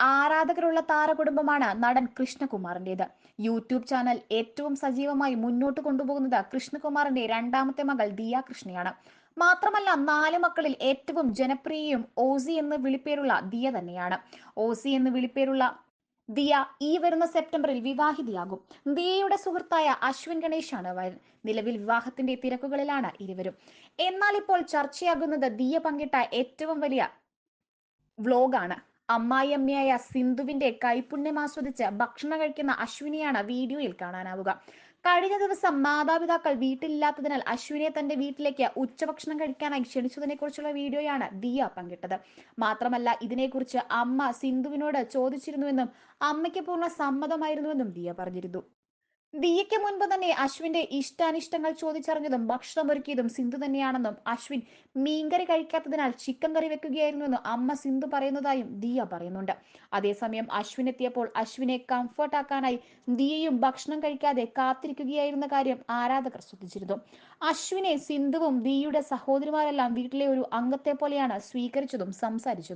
ആരാധകരുള്ള താരകുടുംബമാണ് നടൻ കൃഷ്ണകുമാറിന്റേത്. YouTube channel ഏറ്റവും സജീവമായി മുന്നോട്ട് കൊണ്ടുപോകുന്നത് കൃഷ്ണകുമാറിന്റെ രണ്ടാമത്തെ മകൾ ദിയ കൃഷ്ണയാണ്. മാത്രമല്ല നാല് മക്കളിൽ ഏറ്റവും ജനപ്രിയയും ഓസി എന്ന് വിളിപ്പേരുള്ള ദിയ തന്നെയാണ്. ഓസി എന്ന് വിളിപ്പേരുള്ള ദിയ ഈ വരുന്ന സെപ്റ്റംബറിൽ വിവാഹിതയാകും. ദിയയുടെ സുഹൃത്തായ അശ്വിൻ ഗണേഷ് ആണ് നിലവിൽ വിവാഹത്തിന്റെ തിരക്കുകളിലാണ് ഇരുവരും. എന്നാൽ ഇപ്പോൾ ചർച്ചയാകുന്നത് ദിയ പങ്കിട്ട ഏറ്റവും വലിയ വ്ലോഗാണ്. അമ്മായിയമ്മയായ സിന്ധുവിന്റെ കൈപുണ്യം ആസ്വദിച്ച് ഭക്ഷണം കഴിക്കുന്ന അശ്വിനിയാണ് വീഡിയോയിൽ കാണാനാവുക. കഴിഞ്ഞ ദിവസം മാതാപിതാക്കൾ വീട്ടിലില്ലാത്തതിനാൽ അശ്വിനിയെ തന്റെ വീട്ടിലേക്ക് ഉച്ചഭക്ഷണം കഴിക്കാനായി ക്ഷണിച്ചതിനെ കുറിച്ചുള്ള വീഡിയോയാണ് ദിയ പങ്കിട്ടത്. മാത്രമല്ല ഇതിനെക്കുറിച്ച് അമ്മ സിന്ധുവിനോട് ചോദിച്ചിരുന്നുവെന്നും അമ്മയ്ക്ക് പൂർണ സമ്മതമായിരുന്നുവെന്നും ദിയ പറഞ്ഞിരുന്നു. ദിയയ്ക്ക് മുൻപ് തന്നെ അശ്വിന്റെ ഇഷ്ടാനിഷ്ടങ്ങൾ ചോദിച്ചറിഞ്ഞതും ഭക്ഷണം ഒരുക്കിയതും സിന്ധു തന്നെയാണെന്നും അശ്വിൻ മീൻകറി കഴിക്കാത്തതിനാൽ ചിക്കൻ കറി വെക്കുകയായിരുന്നുവെന്നും അമ്മ സിന്ധു പറയുന്നതായും ദിയ പറയുന്നുണ്ട്. അതേസമയം അശ്വിൻ എത്തിയപ്പോൾ അശ്വിനെ കംഫർട്ട് ആക്കാനായി ദിയയും ഭക്ഷണം കഴിക്കാതെ കാത്തിരിക്കുകയായിരുന്ന കാര്യം ആരാധകർ ശ്രദ്ധിച്ചിരുന്നു. അശ്വിനെ സിന്ധുവും ദിയയുടെ സഹോദരിമാരെല്ലാം വീട്ടിലെ ഒരു അംഗത്തെ പോലെയാണ് സ്വീകരിച്ചതും സംസാരിച്ചതും.